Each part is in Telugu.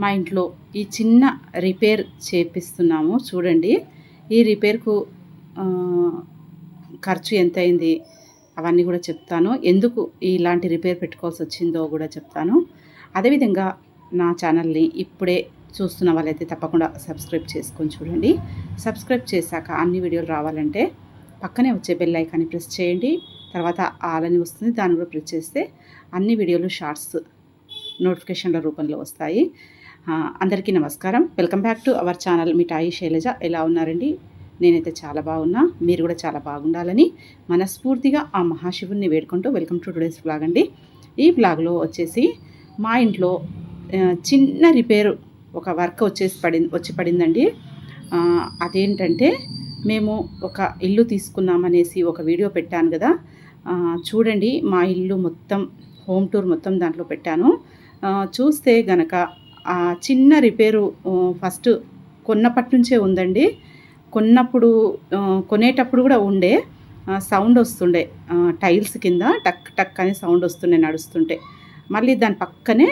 మా ఇంట్లో ఈ చిన్న రిపేర్ చేపిస్తున్నాము. చూడండి. ఈ రిపేర్కు ఖర్చు ఎంత అయింది అవన్నీ కూడా చెప్తాను. ఎందుకు ఇలాంటి రిపేర్ పెట్టుకోవాల్సి వచ్చిందో కూడా చెప్తాను. అదేవిధంగా నా ఛానల్ని ఇప్పుడే చూస్తున్న వాళ్ళైతే తప్పకుండా సబ్స్క్రైబ్ చేసుకొని చూడండి. సబ్స్క్రైబ్ చేశాక అన్ని వీడియోలు రావాలంటే పక్కనే వచ్చే బెల్ ఐకాన్ని ప్రెస్ చేయండి. తర్వాత ఆలని వస్తుంది. దాన్ని కూడా ప్రెస్ చేస్తే అన్ని వీడియోలు షార్ట్స్ నోటిఫికేషన్ల రూపంలో వస్తాయి. అందరికీ నమస్కారం. Welcome back to our channel Mithai Shailaja. ఎలా ఉన్నారండి? నేనైతే చాలా బాగున్నా. మీరు కూడా చాలా బాగుండాలని మనస్ఫూర్తిగా ఆ మహాశివుని వేడుకుంటూ వెల్కమ్ టు టుడేస్ బ్లాగ్ అండి. ఈ బ్లాగ్లో వచ్చేసి మా ఇంట్లో చిన్న రిపేరు ఒక వర్క్ వచ్చేసి పడింది వచ్చి పడిందండి. అదేంటంటే మేము ఒక ఇల్లు తీసుకున్నామనేసి ఒక వీడియో పెట్టాను కదా. చూడండి మా ఇల్లు మొత్తం హోమ్ టూర్ మొత్తం దాంట్లో పెట్టాను. చూస్తే గనక చిన్న రిపేరు ఫస్ట్ కొన్నప్పటి నుంచే ఉందండి. కొన్నప్పుడు కొనేటప్పుడు కూడా ఉండే సౌండ్ వస్తుండే టైల్స్ కింద టక్ టక్ అని సౌండ్ వస్తుండే నడుస్తుంటే. మళ్ళీ దాని పక్కనే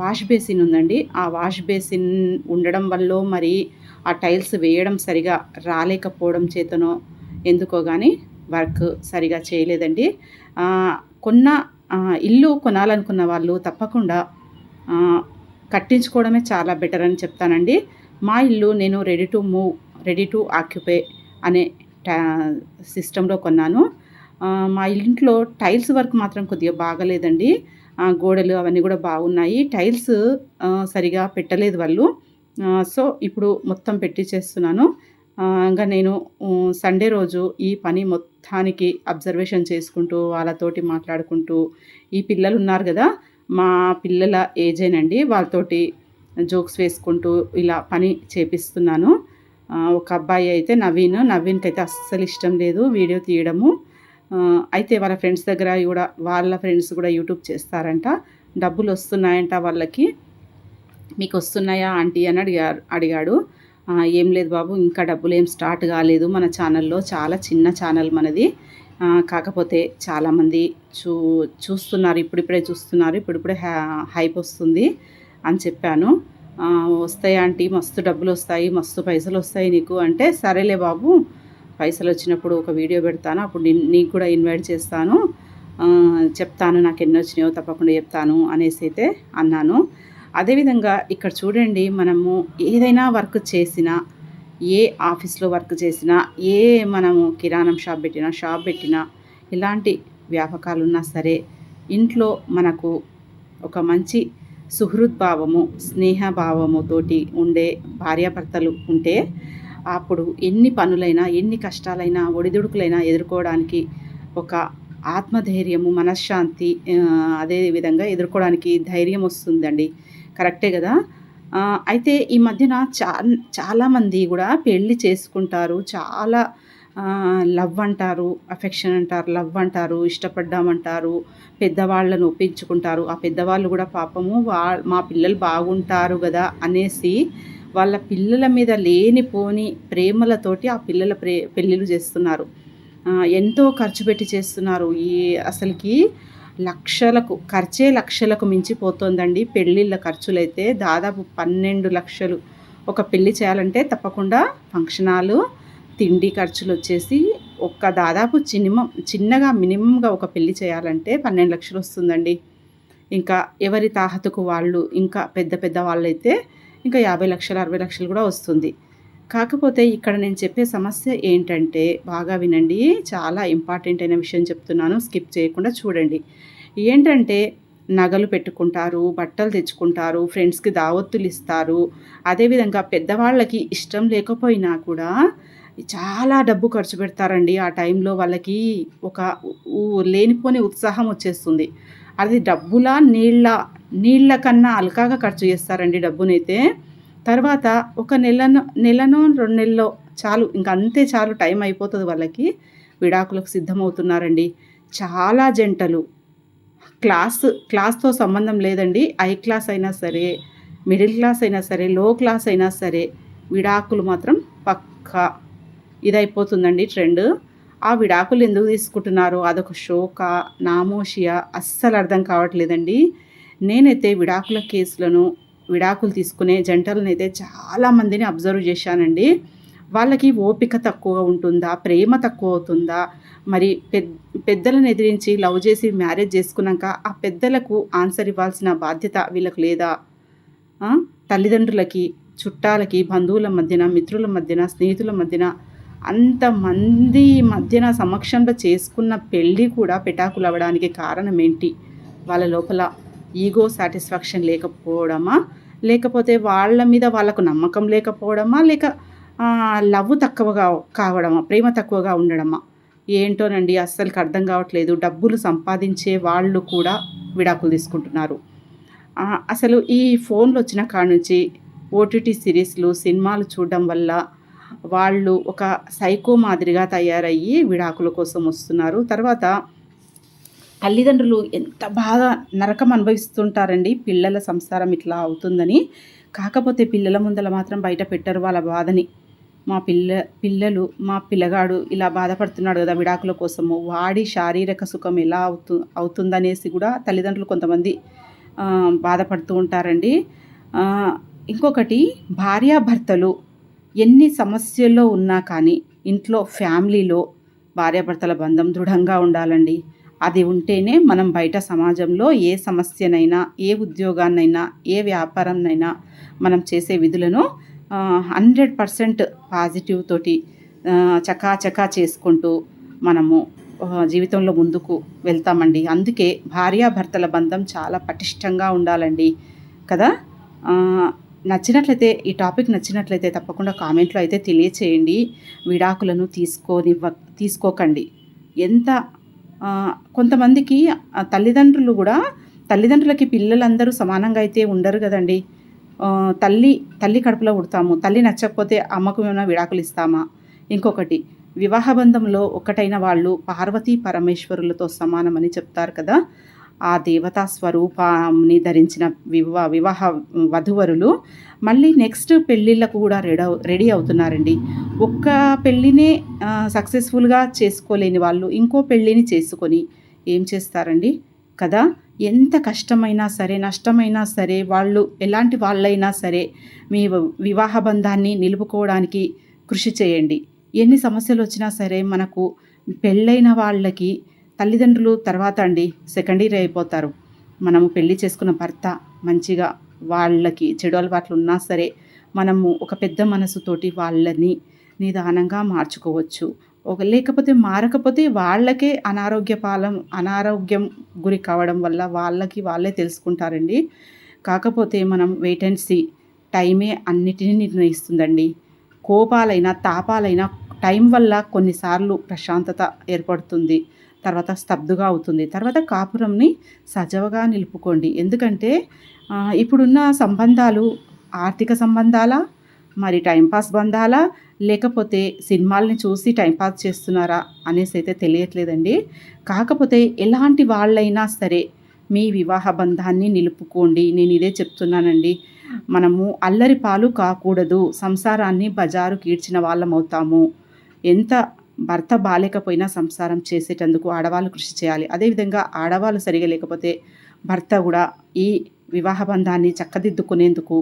వాష్ బేసిన్ ఉందండి. ఆ వాష్ బేసిన్ ఉండడం వల్ల మరి ఆ టైల్స్ వేయడం సరిగా రాలేకపోవడం చేతనో ఎందుకో కానీ వర్క్ సరిగా చేయలేదండి. కొన్న ఇల్లు కొనాలనుకున్న వాళ్ళు తప్పకుండా కట్టించుకోవడమే చాలా బెటర్ అని చెప్తానండి. మా ఇల్లు నేను ready to move ready to occupy అనే టా సిస్టంలో కొన్నాను. మా ఇంట్లో టైల్స్ వర్క్ మాత్రం కొద్దిగా బాగలేదండి. గోడలు అవన్నీ కూడా బాగున్నాయి. టైల్స్ సరిగా పెట్టలేదు వాళ్ళు. సో ఇప్పుడు మొత్తం పెట్టించేస్తున్నాను చేస్తున్నాను ఇంకా నేను సండే రోజు ఈ పని మొత్తానికి అబ్జర్వేషన్ చేసుకుంటూ వాళ్ళతోటి మాట్లాడుకుంటూ ఈ పిల్లలు ఉన్నారు కదా మా పిల్లల ఏజేనండి వాళ్ళతోటి జోక్స్ వేసుకుంటూ ఇలా పని చేపిస్తున్నాను. ఒక అబ్బాయి అయితే నవీన్ నవీన్కి అయితే అస్సలు ఇష్టం లేదు వీడియో తీయడము. అయితే వాళ్ళ ఫ్రెండ్స్ దగ్గర కూడా వాళ్ళ ఫ్రెండ్స్ కూడా యూట్యూబ్ చేస్తారంట. డబ్బులు వస్తున్నాయంట వాళ్ళకి. మీకు వస్తున్నాయా ఆంటీ అని అడిగారు అడిగాడు. ఏం లేదు బాబు ఇంకా డబ్బులు ఏం స్టార్ట్ కాలేదు మన ఛానల్లో చాలా చిన్న ఛానల్ మనది. కాకపోతే చాలామంది చూ చూస్తున్నారు ఇప్పుడిప్పుడే చూస్తున్నారు ఇప్పుడిప్పుడే హైప్ వస్తుంది అని చెప్పాను. వస్తాయి ఆంటీ? మస్తు డబ్బులు వస్తాయి మస్తు పైసలు వస్తాయి నీకు అంటే సరేలే బాబు పైసలు వచ్చినప్పుడు ఒక వీడియో పెడతాను అప్పుడు నీకు కూడా ఇన్వైట్ చేస్తాను. చెప్తాను నాకు ఎన్ని వచ్చినాయో తప్పకుండా చెప్తాను అనేసి అయితే అన్నాను. అదేవిధంగా ఇక్కడ చూడండి మనము ఏదైనా వర్క్ చేసినా ఏ ఆఫీస్లో వర్క్ చేసినా ఏ మనము కిరాణం షాప్ పెట్టినా షాప్ పెట్టినా ఇలాంటి వ్యాపకాలు ఉన్నా సరే ఇంట్లో మనకు ఒక మంచి సుహృద్భావము స్నేహభావముతోటి ఉండే భార్యాభర్తలు ఉంటే అప్పుడు ఎన్ని పనులైనా ఎన్ని కష్టాలైనా ఒడిదుడుకులైనా ఎదుర్కోవడానికి ఒక ఆత్మధైర్యము మనశ్శాంతి అదే విధంగా ఎదుర్కోవడానికి ధైర్యం వస్తుందండి. కరెక్టే కదా? అయితే ఈ మధ్యన చా చాలామంది కూడా పెళ్ళి చేసుకుంటారు. చాలా లవ్ అంటారు అఫెక్షన్ అంటారు లవ్ అంటారు ఇష్టపడ్డామంటారు పెద్దవాళ్ళను ఒప్పించుకుంటారు. ఆ పెద్దవాళ్ళు కూడా పాపము వా మా పిల్లలు బాగుంటారు కదా అనేసి వాళ్ళ పిల్లల మీద లేనిపోని ప్రేమలతోటి ఆ పిల్లల ప్రే పెళ్ళిళ్ళు చేస్తున్నారు. ఎంతో ఖర్చు పెట్టి చేస్తున్నారు. ఈ అసలుకి లక్షలకు ఖర్చే లక్షలకు మించిపోతుందండి పెళ్ళిళ్ళ ఖర్చులైతే. దాదాపు పన్నెండు లక్షలు ఒక పెళ్ళి చేయాలంటే తప్పకుండా ఫంక్షన్ హాలు తిండి ఖర్చులు వచ్చేసి ఒక దాదాపు చినిమం చిన్నగా మినిమంగా ఒక పెళ్ళి చేయాలంటే పన్నెండు లక్షలు వస్తుందండి. ఇంకా ఎవరి తాహతుకు వాళ్ళు ఇంకా పెద్ద పెద్ద వాళ్ళైతే ఇంకా యాభై లక్షలు అరవై లక్షలు కూడా వస్తుంది. కాకపోతే ఇక్కడ నేను చెప్పే సమస్య ఏంటంటే బాగా వినండి చాలా ఇంపార్టెంట్ అయిన విషయం చెప్తున్నాను స్కిప్ చేయకుండా చూడండి. ఏంటంటే నగలు పెట్టుకుంటారు బట్టలు తెచ్చుకుంటారు ఫ్రెండ్స్కి దావత్తులు ఇస్తారు. అదేవిధంగా పెద్దవాళ్ళకి ఇష్టం లేకపోయినా కూడా చాలా డబ్బు ఖర్చు పెడతారండి. ఆ టైంలో వాళ్ళకి ఒక లేనిపోని ఉత్సాహం వచ్చేస్తుంది. అది డబ్బులా నీళ్ళ నీళ్ళ కన్నా అల్కాగా ఖర్చు చేస్తారండి డబ్బునైతే. తర్వాత ఒక నెలను నెలనో రెండు నెలలో చాలు ఇంక అంతే చాలు టైం అయిపోతుంది వాళ్ళకి. విడాకులకు సిద్ధమవుతున్నారండి. చాలా జంటలు. క్లాస్ క్లాస్తో సంబంధం లేదండి. ఐ క్లాస్ అయినా సరే మిడిల్ క్లాస్ అయినా సరే లో క్లాస్ అయినా సరే విడాకులు మాత్రం పక్కా ఇదైపోతుందండి ట్రెండ్. ఆ విడాకులు ఎందుకు తీసుకుంటున్నారు? అదొక షోక? నామోషియా? అస్సలు అర్థం కావట్లేదండి. నేనైతే విడాకుల కేసులను విడాకులు తీసుకునే జంటలను అయితే చాలామందిని అబ్జర్వ్ చేశానండి. వాళ్ళకి ఓపిక తక్కువ ఉంటుందా? ప్రేమ తక్కువ అవుతుందా? మరి పెద్ద పెద్దలను ఎదిరించి లవ్ చేసి మ్యారేజ్ చేసుకున్నాక ఆ పెద్దలకు ఆన్సర్ ఇవ్వాల్సిన బాధ్యత వీళ్ళకు లేదా? తల్లిదండ్రులకి చుట్టాలకి బంధువుల మధ్యన మిత్రుల మధ్యన స్నేహితుల మధ్యన అంతమంది మధ్యన సమక్షంలో చేసుకున్న పెళ్ళి కూడా పెటాకులు అవ్వడానికి కారణం ఏంటి? వాళ్ళ లోపల ఈగో సాటిస్ఫాక్షన్ లేకపోవడమా? లేకపోతే వాళ్ళ మీద వాళ్ళకు నమ్మకం లేకపోవడమా? లేక లవ్ తక్కువగా కావడమా? ప్రేమ తక్కువగా ఉండడమా? ఏంటోనండి అస్సలకి అర్థం కావట్లేదు. డబ్బులు సంపాదించే వాళ్ళు కూడా విడాకులు తీసుకుంటున్నారు. అసలు ఈ ఫోన్లు వచ్చిన కాడ నుంచి ఓటీటీ సిరీస్లు సినిమాలు చూడడం వల్ల వాళ్ళు ఒక సైకో మాదిరిగా తయారయ్యి విడాకుల కోసం వస్తున్నారు. తర్వాత తల్లిదండ్రులు ఎంత బాగా నరకం అనుభవిస్తుంటారండి. పిల్లల సంసారం ఇట్లా అవుతుందని. కాకపోతే పిల్లల ముందల మాత్రం బయట పెట్టరు వాళ్ళ బాధని. మా పిల్ల పిల్లలు మా పిల్లగాడు ఇలా బాధపడుతున్నాడు కదా విడాకుల కోసము. వాడి శారీరక సుఖం ఎలా అవుతు అవుతుందనేసి కూడా తల్లిదండ్రులు కొంతమంది బాధపడుతూ ఉంటారండి. ఇంకొకటి భార్యాభర్తలు ఎన్ని సమస్యల్లో ఉన్నా కానీ ఇంట్లో ఫ్యామిలీలో భార్యాభర్తల బంధం దృఢంగా ఉండాలండి. అది ఉంటేనే మనం బయట సమాజంలో ఏ సమస్యనైనా ఏ ఉద్యోగాన్నైనా ఏ వ్యాపారంనైనా మనం చేసే విధులను హండ్రెడ్ పర్సెంట్ పాజిటివ్ తోటి చకాచకా చేసుకుంటూ మనము జీవితంలో ముందుకు వెళ్తామండి. అందుకే భార్యాభర్తల బంధం చాలా పటిష్టంగా ఉండాలండి. కదా? నచ్చినట్లయితే ఈ టాపిక్ నచ్చినట్లయితే తప్పకుండా కామెంట్లో అయితే తెలియచేయండి. విడాకులను తీసుకోనివ్వ తీసుకోకండి. ఎంత కొంతమందికి తల్లిదండ్రులు కూడా తల్లిదండ్రులకి పిల్లలందరూ సమానంగా అయితే ఉండరు కదండి. తల్లి తల్లి కడుపులో ఉడతాము తల్లి నచ్చకపోతే అమ్మకు ఏమైనా విడాకులు ఇస్తామా? ఇంకొకటి వివాహ బంధంలో ఒకటైన వాళ్ళు పార్వతీ పరమేశ్వరులతో సమానమని చెప్తారు కదా. ఆ దేవతా స్వరూపాన్ని ధరించిన వివా వివాహ వధువరులు మళ్ళీ నెక్స్ట్ పెళ్ళిళ్ళకు కూడా రెడీ రెడీ అవుతున్నారండి. ఒక్క పెళ్ళినే సక్సెస్ఫుల్గా చేసుకోలేని వాళ్ళు ఇంకో పెళ్ళిని చేసుకొని ఏం చేస్తారండి? కదా ఎంత కష్టమైనా సరే నష్టమైనా సరే వాళ్ళు ఎలాంటి వాళ్ళైనా సరే మీ వివాహ బంధాన్ని నిలుపుకోవడానికి కృషి చేయండి. ఎన్ని సమస్యలు వచ్చినా సరే మనకు పెళ్ళైన వాళ్ళకి తల్లిదండ్రులు తర్వాత అండి సెకండరీ అయిపోతారు. మనము పెళ్ళి చేసుకున్న భర్త మంచిగా వాళ్ళకి చెడు అలవాట్లు ఉన్నా సరే మనము ఒక పెద్ద మనసుతోటి వాళ్ళని నిదానంగా మార్చుకోవచ్చు. ఒక లేకపోతే మారకపోతే వాళ్ళకే అనారోగ్య పాలం అనారోగ్యం గురి కావడం వల్ల వాళ్ళకి వాళ్ళే తెలుసుకుంటారండి. కాకపోతే మనం వెయిట్ అండ్ సీ టైమే అన్నిటినీ నిర్ణయిస్తుందండి. కోపాలైనా తాపాలైనా టైం వల్ల కొన్నిసార్లు ప్రశాంతత ఏర్పడుతుంది. తర్వాత స్తబ్దుగా అవుతుంది. తర్వాత కాపురంని సజవగా నిలుపుకోండి. ఎందుకంటే ఇప్పుడున్న సంబంధాలు ఆర్థిక సంబంధాలా మరి టైంపాస్ బంధాలా లేకపోతే సినిమాల్ని చూసి టైంపాస్ చేస్తున్నారా అనేసి అయితే తెలియట్లేదండి. కాకపోతే ఎలాంటి వాళ్ళైనా సరే మీ వివాహ బంధాన్ని నిలుపుకోండి. నేను ఇదే చెప్తున్నానండి. మనము అల్లరి పాలు కాకూడదు. సంసారాన్ని బజారు కీడ్చిన వాళ్ళం అవుతాము ఎంత భర్త బాలేకపోయినా సంసారం చేసేటందుకు ఆడవాళ్ళు కృషి చేయాలి. అదేవిధంగా ఆడవాళ్ళు సరిగా లేకపోతే భర్త కూడా ఈ వివాహ బంధాన్ని చక్కదిద్దుకునేందుకు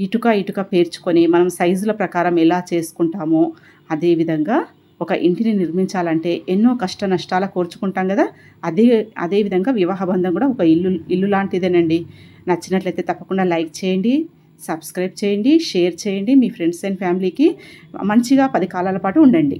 ఇటుక ఇటుక పేర్చుకొని మనం సైజుల ప్రకారం ఎలా చేసుకుంటామో అదేవిధంగా ఒక ఇంటిని నిర్మించాలంటే ఎన్నో కష్ట నష్టాల కోర్చుకుంటాం కదా. అదే అదేవిధంగా వివాహ బంధం కూడా ఒక ఇల్లు ఇల్లు లాంటిదేనండి. నచ్చినట్లయితే తప్పకుండా లైక్ చేయండి సబ్స్క్రైబ్ చేయండి షేర్ చేయండి మీ ఫ్రెండ్స్ అండ్ ఫ్యామిలీకి. మంచిగా పది కాలాల పాటు ఉండండి.